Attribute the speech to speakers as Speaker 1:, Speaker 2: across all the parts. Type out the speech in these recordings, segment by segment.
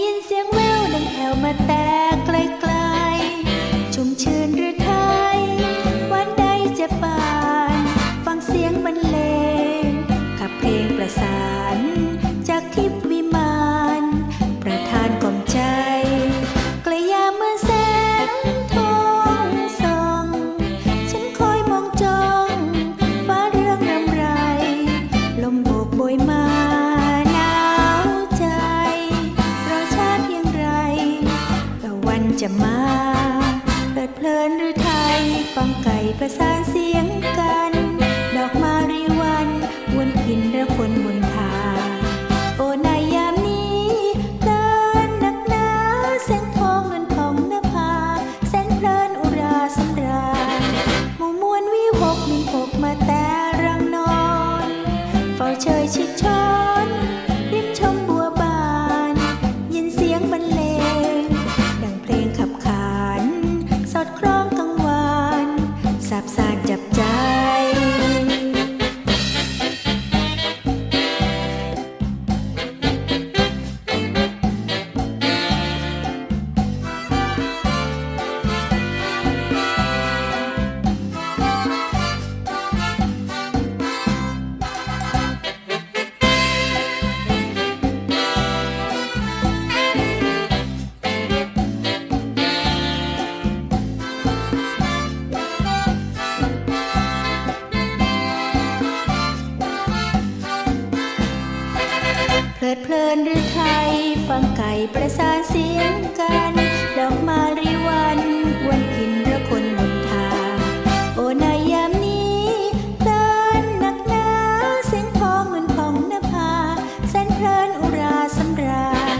Speaker 1: ยินเสียงแววดังแถวมาแต่ จะมาเปิดเพลินหรือไทย ฟังไก่ประสานเสียงากจับใจ ลิดเพลินหรือไทย ฟังไก่ประสานเสียงกัน ดอกมาริวันวันกินเรือคนบนทาง โอในยามนี้เดินหนักหนาเสียงทองเหมือนของนภาเส้นเพลินอุราสำราญ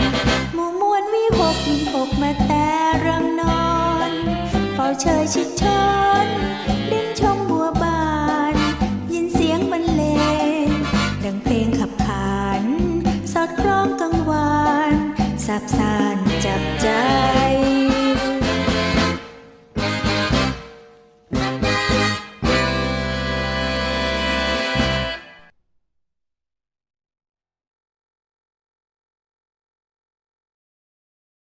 Speaker 1: หมู่มวลวิหกวิหกมาแต่รังนอน เฝ้าเชยชิดชนดิ้นช สับสานจับใจ